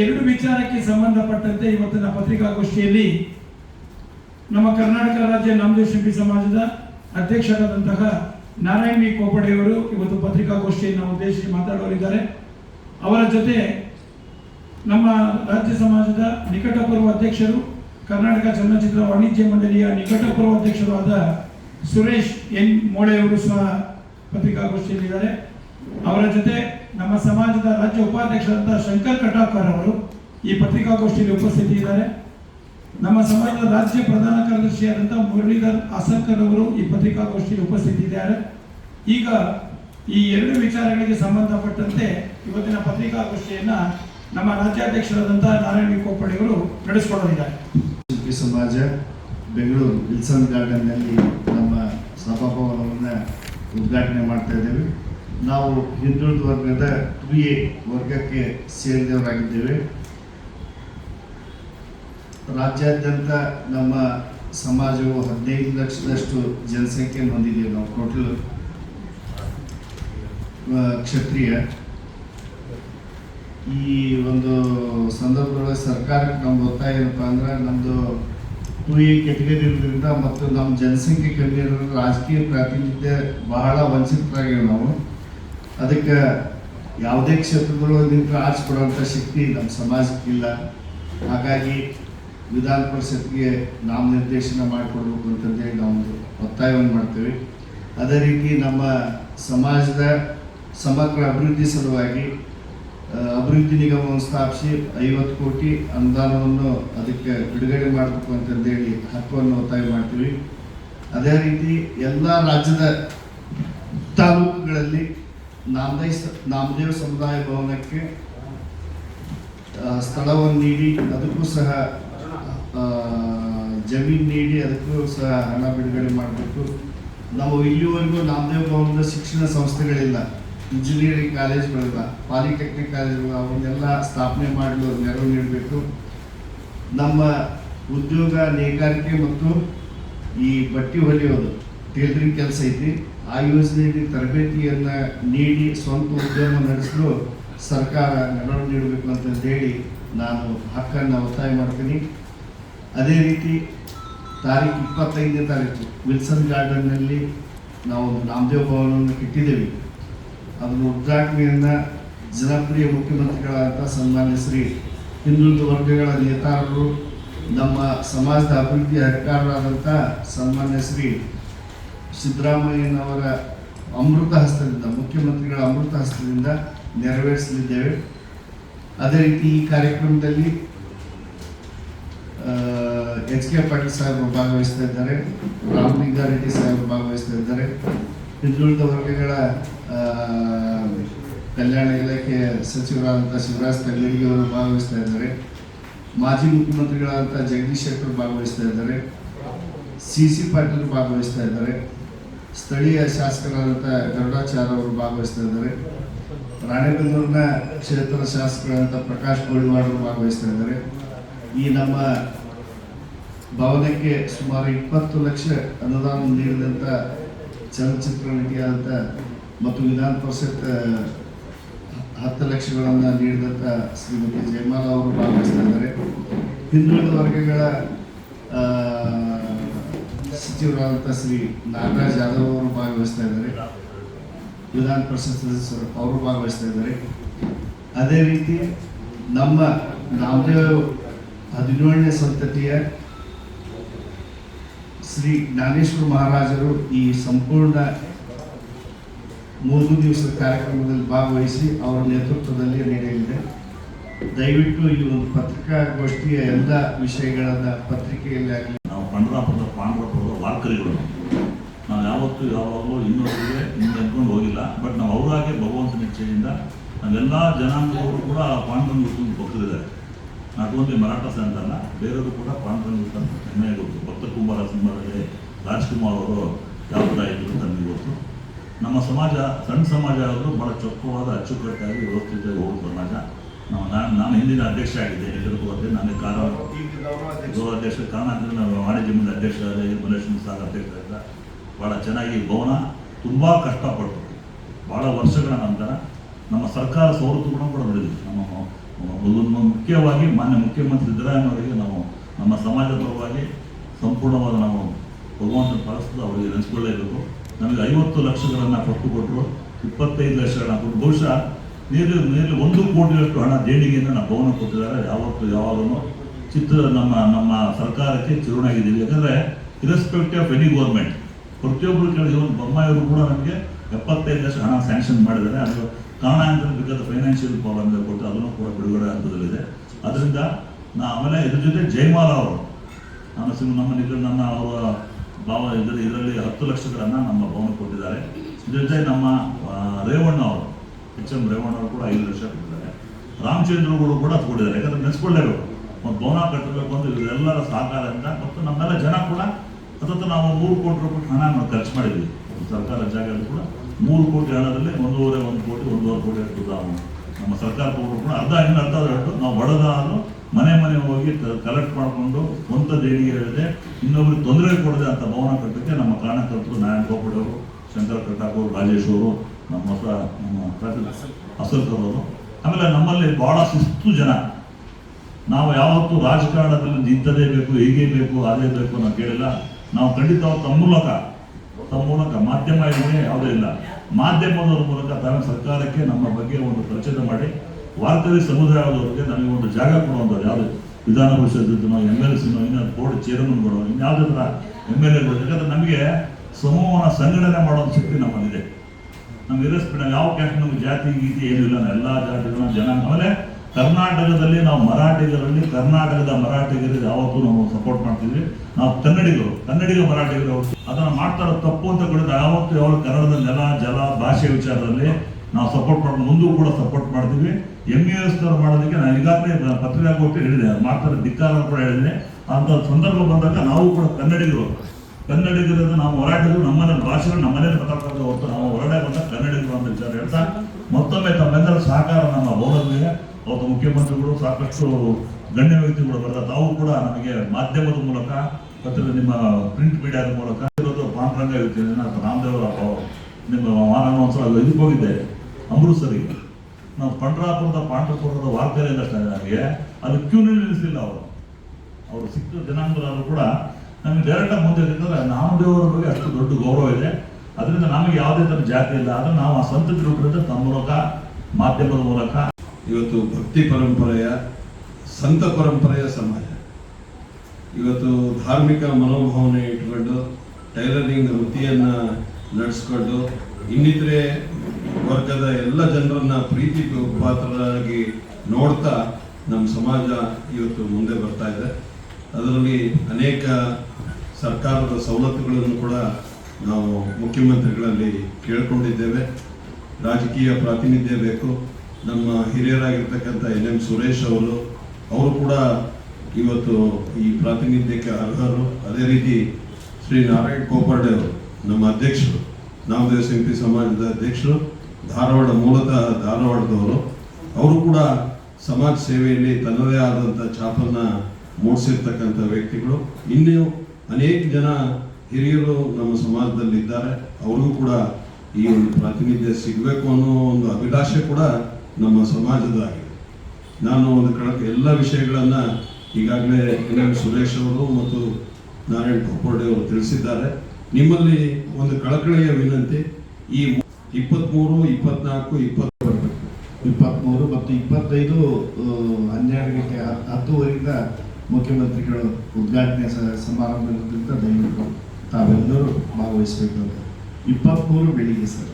ಎರಡು ವಿಚಾರಕ್ಕೆ ಸಂಬಂಧಪಟ್ಟಂತೆ ಇವತ್ತಿನ ಪತ್ರಿಕಾಗೋಷ್ಠಿಯಲ್ಲಿ ನಮ್ಮ ಕರ್ನಾಟಕ ರಾಜ್ಯ ನಾಮದೇವ್ ಶಿಲ್ಪಿ ಸಮಾಜದ ಅಧ್ಯಕ್ಷರಾದಂತಹ ನಾರಾಯಣ್ ವಿ ಕೋಪಡೆಯವರು ಇವತ್ತು ಪತ್ರಿಕಾಗೋಷ್ಠಿಯನ್ನು ಉದ್ದೇಶಿಸಿ ಮಾತಾಡೋರಿದ್ದಾರೆ ಅವರ ಜೊತೆ ನಮ್ಮ ರಾಜ್ಯ ಸಮಾಜದ ನಿಕಟಪೂರ್ವ ಅಧ್ಯಕ್ಷರು, ಕರ್ನಾಟಕ ಚಲನಚಿತ್ರ ವಾಣಿಜ್ಯ ಮಂಡಳಿಯ ನಿಕಟಪೂರ್ವ ಅಧ್ಯಕ್ಷರು ಆದ ಸುರೇಶ್ ಎನ್ ಮೋಳೆಯವರು ಸಹ ಪತ್ರಿಕಾಗೋಷ್ಠಿಯಲ್ಲಿದ್ದಾರೆ. ಅವರ ಜೊತೆ ನಮ್ಮ ಸಮಾಜದ ರಾಜ್ಯ ಉಪಾಧ್ಯಕ್ಷರಾದ ಶಂಕರ್ ಕಟಾಕರ್ ಅವರು ಈ ಪತ್ರಿಕಾಗೋಷ್ಠಿಯಲ್ಲಿ ಉಪಸ್ಥಿತಿ ಇದ್ದಾರೆ. ನಮ್ಮ ಸಮಾಜದ ರಾಜ್ಯ ಪ್ರಧಾನ ಕಾರ್ಯದರ್ಶಿಯಾದಂಥ ಮುರಳೀಧರ್ ಆಸರ್ಕರ್ ಅವರು ಈ ಪತ್ರಿಕಾಗೋಷ್ಠಿಯಲ್ಲಿ ಉಪಸ್ಥಿತಿ ಇದ್ದಾರೆ. ಈಗ ಈ ಎರಡು ವಿಚಾರಗಳಿಗೆ ಸಂಬಂಧಪಟ್ಟಂತೆ ಇವತ್ತಿನ ಪತ್ರಿಕಾಗೋಷ್ಠಿಯನ್ನು ನಮ್ಮ ರಾಜ್ಯಾಧ್ಯಕ್ಷರಾದಂಥ ನಾರಾಯಣ ಕೋಪಡೆಯವರು ನಡೆಸಿಕೊಳ್ಳಲಿದ್ದಾರೆ. ಶಿಲ್ಪಿ ಸಮಾಜ ಬೆಂಗಳೂರು ವಿಲ್ಸನ್ ಗಾರ್ಡನ್ನಲ್ಲಿ ನಮ್ಮ ಸಭಾಭವನವನ್ನು ಉದ್ಘಾಟನೆ ಮಾಡ್ತಾ ಇದ್ದೇವೆ. ನಾವು ಹಿಂದುಳಿದ ವರ್ಗದ ಬಿ ಎ ವರ್ಗಕ್ಕೆ ಸೇರಿದವರಾಗಿದ್ದೇವೆ. ರಾಜ್ಯಾದ್ಯಂತ ನಮ್ಮ ಸಮಾಜವು ಹದಿನೈದು ಲಕ್ಷದಷ್ಟು ಜನಸಂಖ್ಯೆ ಹೊಂದಿದ್ದೇವೆ ನಾವು ಟೋಟಲ್ ಕ್ಷತ್ರಿಯ. ಈ ಒಂದು ಸಂದರ್ಭದಲ್ಲಿ ಸರ್ಕಾರಕ್ಕೆ ನಮ್ಗೆ ಒತ್ತಾಯ ಏನಪ್ಪ ಅಂದ್ರೆ ನಮ್ಮದು ಟು ಎ ಕೆಟಗರಿ ಇರೋದ್ರಿಂದ ಮತ್ತು ನಮ್ಮ ಜನಸಂಖ್ಯೆ ಕಮ್ಮಿ ಇರೋದ್ರಿಂದ ರಾಜಕೀಯ ಪ್ರಾತಿನಿಧ್ಯ ಬಹಳ ವಂಚಿತರಾಗಿವೆ ನಾವು. ಅದಕ್ಕೆ ಯಾವುದೇ ಕ್ಷೇತ್ರದೊಳಗೆ ಆಚೆ ಕೊಡುವಂಥ ಶಕ್ತಿ ನಮ್ಮ ಸಮಾಜಕ್ಕಿಲ್ಲ. ಹಾಗಾಗಿ ವಿಧಾನ ಪರಿಷತ್ಗೆ ನಾಮನಿರ್ದೇಶನ ಮಾಡಿಕೊಡ್ಬೇಕು ಅಂತಂದೇಳಿ ನಾವು ಒಂದು ಒತ್ತಾಯವನ್ನು ಮಾಡ್ತೇವೆ. ಅದೇ ರೀತಿ ನಮ್ಮ ಸಮಾಜದ ಸಮಗ್ರ ಅಭಿವೃದ್ಧಿ ಸಲುವಾಗಿ ಅಭಿವೃದ್ಧಿ ನಿಗಮವನ್ನು ಸ್ಥಾಪಿಸಿ ಐವತ್ತು ಕೋಟಿ ಅನುದಾನವನ್ನು ಅದಕ್ಕೆ ಬಿಡುಗಡೆ ಮಾಡಬೇಕು ಅಂತಂದೇಳಿ ಹಕ್ಕವನ್ನು ಒತ್ತಾಯ ಮಾಡ್ತೀವಿ. ಅದೇ ರೀತಿ ಎಲ್ಲ ರಾಜ್ಯದ ತಾಲೂಕುಗಳಲ್ಲಿ ನಾಮದೇ ನಾಮದೇವ್ ಸಮುದಾಯ ಭವನಕ್ಕೆ ಸ್ಥಳವನ್ನು ನೀಡಿ, ಅದಕ್ಕೂ ಸಹ ಜಮೀನು ನೀಡಿ, ಅದಕ್ಕೂ ಸಹ ಹಣ ಬಿಡುಗಡೆ ಮಾಡಬೇಕು. ನಾವು ಇಲ್ಲಿವರೆಗೂ ನಾಮದೇವ್ ಭವನದ ಶಿಕ್ಷಣ ಸಂಸ್ಥೆಗಳಿಲ್ಲ. ಇಂಜಿನಿಯರಿಂಗ್ ಕಾಲೇಜ್ಗಳಿಲ್ಲ, ಪಾಲಿಟೆಕ್ನಿಕ್ ಕಾಲೇಜ್ಗಳು ಅವನ್ನೆಲ್ಲ ಸ್ಥಾಪನೆ ಮಾಡಲು ನೆರವು ನೀಡಬೇಕು. ನಮ್ಮ ಉದ್ಯೋಗ ನೇಕಾರಿಕೆ ಮತ್ತು ಈ ಬಟ್ಟೆ ಹೊಲಿಯೋದು, ಟೇಲರಿಂಗ್ ಕೆಲಸ ಐತಿ. ಆ ಯೋಜನೆಯಲ್ಲಿ ತರಬೇತಿಯನ್ನು ನೀಡಿ ಸ್ವಂತ ಉದ್ಯಮ ನಡೆಸಲು ಸರ್ಕಾರ ನೆರವು ನೀಡಬೇಕು ಅಂತ ಹೇಳಿ ನಾನು ಹಕ್ಕನ್ನು ಒತ್ತಾಯ ಮಾಡ್ತೀನಿ. ಅದೇ ರೀತಿ ತಾರೀಕು ಇಪ್ಪತ್ತೈದನೇ ತಾರೀಕು ವಿಲ್ಸನ್ ಗಾರ್ಡನ್ನಲ್ಲಿ ನಾವು ನಾಮದೇವ್ ಭವನವನ್ನು ಇಟ್ಟಿದ್ದೇವೆ ಅದನ್ನು ಉದ್ಘಾಟನೆಯನ್ನು ಜನಪ್ರಿಯ ಮುಖ್ಯಮಂತ್ರಿಗಳಾದಂಥ ಸನ್ಮಾನ್ಯ ಶ್ರೀ ಹಿಂದುಳಿದ ವರ್ಗಗಳ ನೇತಾರರು, ನಮ್ಮ ಸಮಾಜದ ಅಭಿವೃದ್ಧಿ ಅಧಿಕಾರರಾದಂಥ ಸನ್ಮಾನ್ಯ ಶ್ರೀ ಸಿದ್ದರಾಮಯ್ಯನವರ ಅಮೃತ ಹಸ್ತದಿಂದ, ಮುಖ್ಯಮಂತ್ರಿಗಳ ಅಮೃತ ಹಸ್ತದಿಂದ ನೆರವೇರಿಸಲಿದ್ದೇವೆ. ಅದೇ ರೀತಿ ಈ ಕಾರ್ಯಕ್ರಮದಲ್ಲಿ ಎಚ್ ಕೆ ಪಾಟೀಲ್ ಸಾಹೇಬರು ಭಾಗವಹಿಸ್ತಾ ಇದ್ದಾರೆ ರಾಮಲಿಂಗಾರೆಡ್ಡಿ ಸಾಹೇಬರು ಭಾಗವಹಿಸ್ತಾ ಇದ್ದಾರೆ. ಹಿಂದುಳಿದ ವರ್ಗಗಳ ಕಲ್ಯಾಣ ಇಲಾಖೆ ಸಚಿವರಾದಂಥ ಶಿವರಾಜ್ ತಗ್ಲಗಿ ಅವರು ಭಾಗವಹಿಸ್ತಾ ಇದ್ದಾರೆ. ಮಾಜಿ ಮುಖ್ಯಮಂತ್ರಿಗಳಾದಂಥ ಜಗದೀಶ್ ಶೆಟ್ಟರ್ ಭಾಗವಹಿಸ್ತಾ ಇದ್ದಾರೆ. ಸಿ ಸಿ ಪಾಟೀಲ್ ಭಾಗವಹಿಸ್ತಾ ಇದ್ದಾರೆ. ಸ್ಥಳೀಯ ಶಾಸಕರಾದಂಥ ಗರುಡಾಚಾರ್ಯ ಅವರು ಭಾಗವಹಿಸ್ತಾ ಇದ್ದಾರೆ. ರಾಣೆಬೆನ್ನೂರಿನ ಕ್ಷೇತ್ರ ಶಾಸಕರಾದಂಥ ಪ್ರಕಾಶ್ ಗೋಳಿವಾಡ್ ಅವರು ಭಾಗವಹಿಸ್ತಾ ಇದ್ದಾರೆ. ಈ ನಮ್ಮ ಭವನಕ್ಕೆ ಸುಮಾರು ಇಪ್ಪತ್ತು ಲಕ್ಷ ಅನುದಾನ ನೀಡಿದಂಥ ಚಲನಚಿತ್ರ ನಟಿಯಾದಂಥ ಮತ್ತು ವಿಧಾನ ಪರಿಷತ್ ಹತ್ತು ಲಕ್ಷಗಳನ್ನು ನೀಡಿದಂಥ ಶ್ರೀಮತಿ ಜಯಮಾಲ ಅವರು ಭಾಗವಹಿಸ್ತಾ ಇದ್ದಾರೆ. ಹಿಂದುಳಿದ ವರ್ಗಗಳ ಸಚಿವರಾದಂಥ ಶ್ರೀ ನಾಗರಾಜ್ ಯಾದವ್ ಅವರು ಭಾಗವಹಿಸ್ತಾ ಇದ್ದಾರೆ. ವಿಧಾನ ಪರಿಷತ್ ಅವರು ಭಾಗವಹಿಸ್ತಾ ಇದ್ದಾರೆ. ಅದೇ ರೀತಿ ನಮ್ಮ ನಾಮದೇವ್ ಹದಿನೇಳನೇ ಸಂತತಿಯ ಶ್ರೀ ಜ್ಞಾನೇಶ್ವರ ಮಹಾರಾಜರು ಈ ಸಂಪೂರ್ಣ ಮೂರು ದಿವಸದ ಕಾರ್ಯಕ್ರಮದಲ್ಲಿ ಭಾಗವಹಿಸಿ ಅವರ ನೇತೃತ್ವದಲ್ಲಿ ನಡೆಯಲಿದೆ. ದಯವಿಟ್ಟು ಈ ಒಂದು ಪತ್ರಿಕಾಗೋಷ್ಠಿಯ ಎಲ್ಲ ವಿಷಯಗಳನ್ನು ಪತ್ರಿಕೆಯಲ್ಲಿ ಆಗಲಿ ನಾವು ಪಂಡರಾಪುರದ ಪಾಂಡವಪುರದ ವಾರ್ಕರಿಗಳು. ನಾವು ಯಾವತ್ತೂ ಯಾವಾಗಲೂ ಇನ್ನೊಬ್ಬರಿಗೆ ಹಿಂದೆ ಅಂದ್ಕೊಂಡು ಹೋಗಿಲ್ಲ. ಬಟ್ ನಾವು ಅವರಾಗೆ ಭಗವಂತನ ಇಚ್ಛೆಯಿಂದ ನಾವೆಲ್ಲ ಜನಾಂಗದವರು ಕೂಡ ಪಾಂಡುರಂಗ ಗುರುತನ್ನು ಭಕ್ತರಿದ್ದಾರೆ ನಾಟ್ ಓನ್ಲಿ ಮರಾಠ ಅಂತಲ್ಲ ಬೇರೆಯವರು ಕೂಡ ಪಾಂಡುರಂಗ ಗುರುತನ್ನು ಹೆಮ್ಮೆ ಗೊತ್ತು ಭಕ್ತ ಕುಮಾರ ಸಿಂಹದಲ್ಲಿ ರಾಜ್ಕುಮಾರ್ ಅವರು ಯಾವ ಥರ ಇದ್ರು ತಮಗೆ ಗೊತ್ತು. ನಮ್ಮ ಸಮಾಜ, ಸಣ್ಣ ಸಮಾಜ ಆದರೂ ಭಾಳ ಚೊಕ್ಕವಾದ ಅಚ್ಚುಕಟ್ಟಾಗಿ ವ್ಯವಸ್ಥಿತವಾಗಿ ಹೋಗೋ ಸಮಾಜ. ನಾನು ನಾನು ಹಿಂದಿನ ಅಧ್ಯಕ್ಷ ಆಗಿದ್ದೆ ಎಲ್ಲರಿಗೂ ಅದೇ ನಾನು ಗೌರವ ಅಧ್ಯಕ್ಷ ಕಾರಣ ಅಂದರೆ ನಾವು ವಾಣಿಜ್ಯ ಮುಂದೆ ಅಧ್ಯಕ್ಷರಾದ ಮಲ್ಲೇಶ್ವರ ಅಧ್ಯಕ್ಷ ಅಧ್ಯಕ್ಷರಾದ ಭಾಳ ಚೆನ್ನಾಗಿ ಭವನ ತುಂಬ ಕಷ್ಟಪಟ್ಟು ಭಾಳ ವರ್ಷಗಳ ನಂತರ ನಮ್ಮ ಸರ್ಕಾರ ಸವಲತ್ತು ಕೂಡ ಕೂಡ ಬಿಡಿದ್ವಿ ನಮ್ಮ ಮುಖ್ಯವಾಗಿ, ಮಾನ್ಯ ಮುಖ್ಯಮಂತ್ರಿ ಸಿದ್ದರಾಮಯ್ಯವರಿಗೆ ನಾವು ನಮ್ಮ ಸಮಾಜದ ಪರವಾಗಿ ಸಂಪೂರ್ಣವಾದ ನಾವು ಭಗವಂತನ ಪಾಲಿಸಿದ ಅವರಿಗೆ ನೆನೆಸ್ಕೊಳ್ಳೇಬೇಕು. ನಮಗೆ ಐವತ್ತು ಲಕ್ಷಗಳನ್ನು ಕೊಟ್ಟು ಕೊಟ್ಟರು ಇಪ್ಪತ್ತೈದು ಲಕ್ಷಗಳನ್ನ ಕೊಟ್ಟು, ಬಹುಶಃ ನೀರು ನೀರು ಒಂದು ಕೋಟಿಯಷ್ಟು ಹಣ ದೇಣಿಗೆಯನ್ನು ನಮ್ಮ ಭವನ ಕೊಟ್ಟಿದ್ದಾರೆ. ಯಾವತ್ತು ಯಾವಾಗಲೂ ಚಿತ್ರ ನಮ್ಮ ನಮ್ಮ ಸರ್ಕಾರಕ್ಕೆ ಚಿರುಣಾಗಿದ್ದೀವಿ ಯಾಕಂದರೆ ಇರೆಸ್ಪೆಕ್ಟಿವ್ ಆಫ್ ಎನಿ ಗೌರ್ಮೆಂಟ್ ಪ್ರತಿಯೊಬ್ಬರು ಕೇಳಿದ ಒಂದು ಬೊಮ್ಮಾಯಿಯವರು ಕೂಡ ನಮಗೆ ಎಪ್ಪತ್ತೈದು ಲಕ್ಷ ಹಣ ಸ್ಯಾಂಕ್ಷನ್ ಮಾಡಿದ್ದಾರೆ. ಅದು ಕಾರಣಾಂತರ ಬೇಕಾದ ಫೈನಾನ್ಷಿಯಲ್ ಪ್ರಾಬ್ಲಮ್ ಕೊಟ್ಟು ಅದನ್ನು ಕೂಡ ಬಿಡುಗಡೆ ಹಂತದಲ್ಲಿದೆ ಅದರಿಂದ ನಾ ಆಮೇಲೆ ಇದ್ರ ಜೊತೆ ಜಯಮಾಲ ಅವರು, ನಾನು ಸಿಂಗ್ ನಮ್ಮ ನಿಖಿಲ್ ನನ್ನ ಅವರ ಭಾವ ಇದರಲ್ಲಿ ಇದರಲ್ಲಿ ಹತ್ತು ಲಕ್ಷಗಳನ್ನು ನಮ್ಮ ಭವನ ಕೊಟ್ಟಿದ್ದಾರೆ. ಇದ್ರ ಜೊತೆ ನಮ್ಮ ರೇವಣ್ಣ ಅವರು ಎಚ್ ಎಂ ರೇವಣ್ಣ ಅವರು ಕೂಡ ಐದು ಲಕ್ಷ ಕೊಟ್ಟಿದ್ದಾರೆ ರಾಮಚಂದ್ರಗಳು ಕೂಡ ಕೊಟ್ಟಿದ್ದಾರೆ ಯಾಕಂದ್ರೆ ನೆನೆಸ್ಕೊಳ್ಳೇಬೇಕು ಮತ್ತು ಭವನ ಕಟ್ಟಬೇಕು ಅಂತ ಇವರೆಲ್ಲರ ಸಹಕಾರದಿಂದ ಮತ್ತು ನಮ್ಮೆಲ್ಲ ಜನ ಕೂಡ ಅದತ್ತ ನಾವು ಮೂರು ಕೋಟಿ ರೂಪಾಯಿ ಹಣ ನಾವು ಖರ್ಚು ಮಾಡಿದ್ವಿ. ಸರ್ಕಾರ ಜಾಗದಲ್ಲಿ ಕೂಡ ಮೂರು ಕೋಟಿ ಹಣದಲ್ಲಿ ಒಂದೂವರೆ, ಒಂದು ಕೋಟಿ, ಒಂದೂವರೆ ಕೋಟಿ ಅಷ್ಟು ನಾವು ನಮ್ಮ ಸರ್ಕಾರ ಕೂಡ ಅರ್ಧ ಇನ್ನು ಅರ್ಧ ಅಷ್ಟು ನಾವು ಬಡದಾದ್ರು ಮನೆ ಮನೆ ಹೋಗಿ ಕಲೆಕ್ಟ್ ಮಾಡಿಕೊಂಡು ಸ್ವಂತ ದೇಣಿಗೆ ಹೇಳಿದೆ ಇನ್ನೊಬ್ರಿಗೆ ತೊಂದರೆ ಕೊಡದೆ ಅಂತ ಭವನ ಕಟ್ಟಕ್ಕೆ ನಮ್ಮ ಕಾರಣಕರ್ತರು ನಾರಾಯಣ ಗೋಪುಡವರು ಶಂಕರ ಕಟ್ಟಾಕ್ ಅವರು ನಮ್ಮ ಹೊಸ ನಮ್ಮ ಅಸಲ್ ಆಮೇಲೆ ನಮ್ಮಲ್ಲಿ ಬಹಳ ಶಿಸ್ತು ಜನ. ನಾವು ಯಾವತ್ತೂ ರಾಜಕಾರಣದಲ್ಲಿ ನಿಂತದೇ ಬೇಕು, ಹೇಗೆ ಬೇಕು, ಅದೇ ಬೇಕು ನಾವು ಕೇಳಿಲ್ಲ. ನಾವು ಖಂಡಿತ ತಮ್ಮ ಮೂಲಕ ತಮ್ಮ ಮೂಲಕ ಮಾಧ್ಯಮ ಇದೆಯೇ ಯಾವುದೇ ಇಲ್ಲ. ಮಾಧ್ಯಮದ ಮೂಲಕ ತಾವೇ ಸರ್ಕಾರಕ್ಕೆ ನಮ್ಮ ಬಗ್ಗೆ ಒಂದು ಪರಿಚಯ ಮಾಡಿ ವಾರ್ತಾ ಸಮುದಾಯದವರಿಗೆ ನಮಗೆ ಒಂದು ಜಾಗ ಕೊಡುವಂಥದ್ದು ಯಾವುದು? ವಿಧಾನ ಪರಿಷತ್ನೋ ಎಂ ಎಲ್ ಸಿನೋ, ಇನ್ನೊಂದು ಬೋರ್ಡ್ ಚೇರ್ಮನ್ಗಳು ಇನ್ಯಾವುದೇ ಥರ ಎಂ ಎಲ್ ಎಗಳು ಯಾಕಂದರೆ ನಮಗೆ ಸಮೂಹನ ಸಂಘಟನೆ ಮಾಡೋ ಶಕ್ತಿ ನಮ್ಮಲ್ಲಿದೆ. ಇರಿಸ್ಬಿಡ ಯಾವ ಕ್ಯಾಸ್ಟ್ ನಮ್ಗೆ ಜಾತಿ, ಗೀತಿ ಏನಿಲ್ಲ ಎಲ್ಲ ಜಾತಿಗಳ ಜನ ಆಮೇಲೆ ಕರ್ನಾಟಕದಲ್ಲಿ ನಾವು ಮರಾಠಿಗರಲ್ಲಿ, ಕರ್ನಾಟಕದ ಮರಾಠಿಗರಿಗೆ ಯಾವತ್ತೂ ನಾವು ಸಪೋರ್ಟ್ ಮಾಡ್ತೀವಿ ನಾವು ಕನ್ನಡಿಗರು, ಕನ್ನಡಿಗ ಮರಾಠಿಗರು ಅದನ್ನು ಮಾಡ್ತಾರೋ ತಪ್ಪು ಅಂತ ಕೂಡ ಯಾವತ್ತೂ ಯಾವಾಗ ಕನ್ನಡದ ನೆಲ, ಜಲ, ಭಾಷೆ ವಿಚಾರದಲ್ಲಿ ನಾವು ಸಪೋರ್ಟ್ ಮಾಡಿ, ಮುಂದೂ ಕೂಡ ಸಪೋರ್ಟ್ ಮಾಡ್ತೀವಿ. ಎಂ ಯು ಎಸ್ ಮಾಡೋದಕ್ಕೆ ನಾನು ಈಗಾಗಲೇ ಪತ್ರಿಕಾಗೋಷ್ಠಿ ಹೇಳಿದೆ. ಮಾಡ್ತಾರೆ ಧಿಕ್ಕಾರ ಕೂಡ ಹೇಳಿದೆ. ಅಂತ ಸಂದರ್ಭ ಬಂದಾಗ ನಾವು ಕೂಡ ಕನ್ನಡಿಗರು. ಕನ್ನಡಿಗರದ ನಾವು ಹೋರಾಟಗಳು ನಮ್ಮನೆ ಭಾಷೆಗಳು ನಮ್ಮನೇಲಿ ಮಾತಾಡ್ತಾರೆ ಹೊರತು ನಾವು ಹೊರಡೆ ಬಂದ ಕನ್ನಡಿಗರು ಅಂತ ವಿಚಾರ ಹೇಳ್ತಾ, ಮತ್ತೊಮ್ಮೆ ತಮ್ಮೆಲ್ಲರ ಸಹಕಾರ ನಮ್ಮ ಭವನಗಳಿಗೆ ಅವತ್ತು ಮುಖ್ಯಮಂತ್ರಿಗಳು ಸಾಕಷ್ಟು ಗಣ್ಯ ವ್ಯಕ್ತಿಗಳು ಬರೆದ ತಾವು ಕೂಡ ನಮಗೆ ಮಾಧ್ಯಮದ ಮೂಲಕ ಮತ್ತು ನಿಮ್ಮ ಪ್ರಿಂಟ್ ಮೀಡಿಯಾದ ಮೂಲಕ ಇರೋದು ಪಾಂಡುರಂಗ ರಾಮದೇವರಪ್ಪ ಅವರು ನಿಮ್ಮ ವಾಹನ ಒಂದ್ಸಲ ಇದಕ್ಕೆ ಹೋಗಿದ್ದೆ. ಅಮೃತ್ಸರಿಗೆ ನಾವು ಪಂಡ್ರಾಪುರದ, ಪಾಂಡ್ರಪುರದ ಅಷ್ಟೇ ನನಗೆ ಅದು ಕ್ಯೂನಲ್ಲಿ ನಿಲ್ಲಿಸಲಿಲ್ಲ ಅವರು. ಅವರು ಸಿಕ್ಕ ಜನಾಂಗದವರು ಕೂಡ ನಮಗೆ ಡೈರೆಕ್ಟಾಗಿ ಮುಂದೆ ನಾವು ನಾಮದೇವರ ಬಗ್ಗೆ ಅಷ್ಟು ದೊಡ್ಡ ಗೌರವ ಇದೆ. ಅದರಿಂದ ನಮಗೆ ಯಾವುದೇ ಥರ ಜಾತಿ ಇಲ್ಲ. ಆದರೆ ನಾವು ಆ ಸಂತ ರೂಪದಿಂದ ತಮ್ಮ ಮೂಲಕ, ಮಾಧ್ಯಮದ ಮೂಲಕ. ಇವತ್ತು ಭಕ್ತಿ ಪರಂಪರೆಯ, ಸಂತ ಪರಂಪರೆಯ ಸಮಾಜ. ಇವತ್ತು ಧಾರ್ಮಿಕ ಮನೋಭಾವನೆ ಇಟ್ಕೊಂಡು, ಟೈಲರಿಂಗ್ ವೃತ್ತಿಯನ್ನ ನಡೆಸ್ಕೊಂಡು, ಇನ್ನಿತರೆ ವರ್ಗದ ಎಲ್ಲ ಜನರನ್ನ ಪ್ರೀತಿ ಪಾತ್ರರಾಗಿ ನೋಡ್ತಾ ನಮ್ಮ ಸಮಾಜ ಇವತ್ತು ಮುಂದೆ ಬರ್ತಾ ಇದೆ. ಅದರಲ್ಲಿ ಅನೇಕ ಸರ್ಕಾರದ ಸವಲತ್ತುಗಳನ್ನು ಕೂಡ ನಾವು ಮುಖ್ಯಮಂತ್ರಿಗಳಲ್ಲಿ ಕೇಳಿಕೊಂಡಿದ್ದೇವೆ. ರಾಜಕೀಯ ಪ್ರಾತಿನಿಧ್ಯ ಬೇಕು. ನಮ್ಮ ಹಿರಿಯರಾಗಿರ್ತಕ್ಕಂಥ ಎನ್ ಎಂ ಸುರೇಶ್ ಅವರು ಅವರು ಕೂಡ ಇವತ್ತು ಈ ಪ್ರಾತಿನಿಧ್ಯಕ್ಕೆ ಅರ್ಹರು. ಅದೇ ರೀತಿ ಶ್ರೀ ನಾರಾಯಣ್ ಕೋಪರ್ಡೆ ಅವರು, ನಮ್ಮ ಅಧ್ಯಕ್ಷರು, ನಾಮದೇವ ಸಿಂಪಿ ಸಮಾಜದ ಅಧ್ಯಕ್ಷರು, ಧಾರವಾಡ ಮೂಲತಃ ಧಾರವಾಡದವರು, ಅವರು ಕೂಡ ಸಮಾಜ ಸೇವೆಯಲ್ಲಿ ತನ್ನದೇ ಆದಂಥ ಛಾಪನ್ನ ಮೂಡಿಸಿರ್ತಕ್ಕಂಥ ವ್ಯಕ್ತಿಗಳು. ಇನ್ನೂ ಅನೇಕ ಜನ ಹಿರಿಯರು ನಮ್ಮ ಸಮಾಜದಲ್ಲಿದ್ದಾರೆ. ಅವ್ರಿಗೂ ಕೂಡ ಈ ಒಂದು ಪ್ರಾತಿನಿಧ್ಯ ಸಿಗಬೇಕು ಅನ್ನೋ ಒಂದು ಅಭಿಲಾಷೆ ಕೂಡ ನಮ್ಮ ಸಮಾಜದಾಗಿದೆ. ನಾನು ಒಂದು ಕಳಕ ಎಲ್ಲ ವಿಷಯಗಳನ್ನು ಈಗಾಗಲೇ ಎನ್ ಎಂ ಸುರೇಶ್ ಅವರು ಮತ್ತು ನಾರಾಯಣ್ ಕೊಪ್ಪರ್ಡೆ ಅವರು ತಿಳಿಸಿದ್ದಾರೆ. ನಿಮ್ಮಲ್ಲಿ ಒಂದು ಕಳಕಳಿಯ ವಿನಂತಿ, ಈ ಇಪ್ಪತ್ತ್ಮೂರು ಇಪ್ಪತ್ನಾಲ್ಕು, ಇಪ್ಪತ್ತು ಇಪ್ಪತ್ತ್ಮೂರು ಮತ್ತು ಇಪ್ಪತ್ತೈದು ಹನ್ನೆರಡು ಗಂಟೆ ಹತ್ತುವರೆಯಿಂದ ಮುಖ್ಯಮಂತ್ರಿಗಳು ಉದ್ಘಾಟನೆ ಸ- ಸಮಾರಂಭ ಇರೋದ್ರಿಂದ ದಯವಿಟ್ಟು ತಾವೆಲ್ಲರೂ ಭಾಗವಹಿಸಬೇಕು ಅಂತ. ಇಪ್ಪತ್ತ್ಮೂರು ಬೆಳಿಗ್ಗೆ ಸರ್.